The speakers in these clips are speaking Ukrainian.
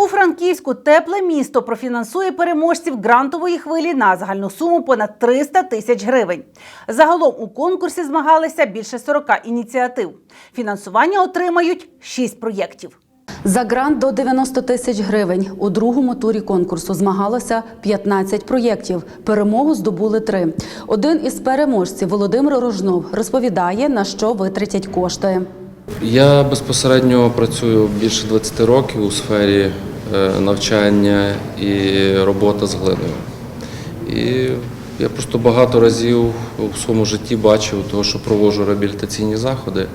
У Франківську тепле місто профінансує переможців грантової хвилі на загальну суму понад 300 тисяч гривень. Загалом у конкурсі змагалися більше 40 ініціатив. Фінансування отримають 6 проєктів. За грант до 90 тисяч гривень у другому турі конкурсу змагалося 15 проєктів. Перемогу здобули три. Один із переможців Володимир Рожнов розповідає, на що витратять кошти. Я безпосередньо працюю більше 20 років у сфері навчання і роботи з глиною. І я просто багато разів у своєму житті бачив, того, що проводжу реабілітаційні заходи,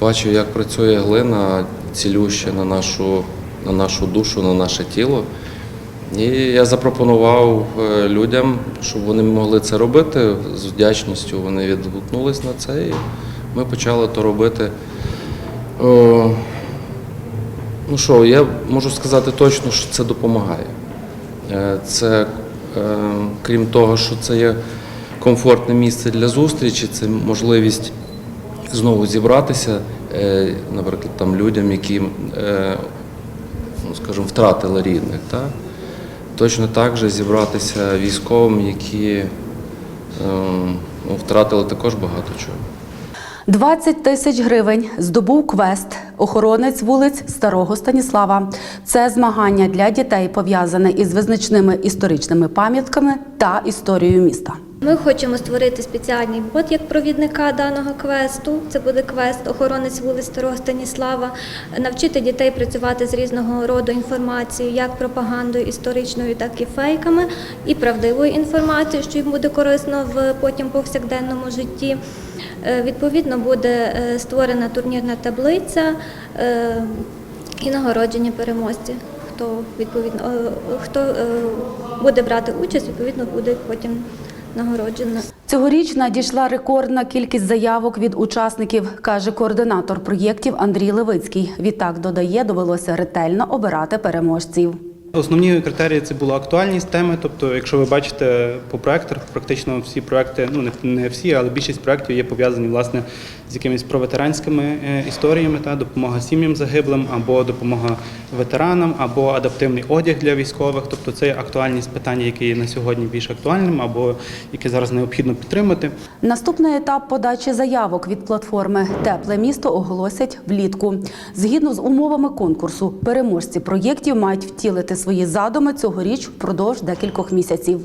бачив, як працює глина цілюща на нашу, на нашу душу, на наше тіло. І я запропонував е, людям, щоб вони могли це робити з вдячністю. Вони відгукнулись на це, і ми почали то робити. Ну що, я можу сказати точно, що це допомагає. Е, Це, е, крім того, що це є комфортне місце для зустрічі, це можливість знову зібратися, е, наприклад, там людям, які, ну, скажімо, втратили рідних. Та? Точно так же зібратися військовим, які е, ну, втратили також багато чого. 20 тисяч гривень здобув квест охоронець вулиць Старого Станіслава. Це змагання для дітей пов'язане із визначними історичними пам'ятками та історією міста. Ми хочемо створити спеціальний бот як провідника даного квесту. Це буде квест охоронець вулиць Старого Станіслава, навчити дітей працювати з різного роду інформацією, як пропагандою історичною, так і фейками, і правдивою інформацією, що їм буде корисно в потім повсякденному житті. Е, Відповідно, буде е, створена турнірна таблиця е, і нагородження переможців. Хто відповідно хто буде брати участь, відповідно буде потім нагороджено. Цьогоріч надійшла рекордна кількість заявок від учасників, каже координатор проєктів Андрій Левицький. Відтак додає, довелося ретельно обирати переможців. Основні критерії це була актуальність теми. Тобто, якщо ви бачите по проектах, практично всі проекти, ну не- всі, але більшість проєктів є пов'язані власне з якимись проветеранськими е, історіями, та допомога сім'ям загиблим, або допомога ветеранам, або адаптивний одяг для військових. Тобто це актуальність питання, які є на сьогодні більш актуальним, або які зараз необхідно підтримати. Наступний етап подачі заявок від платформи Тепле місто оголосять влітку. Згідно з умовами конкурсу, переможці проєктів мають втілити свої задуми цьогоріч впродовж декількох місяців.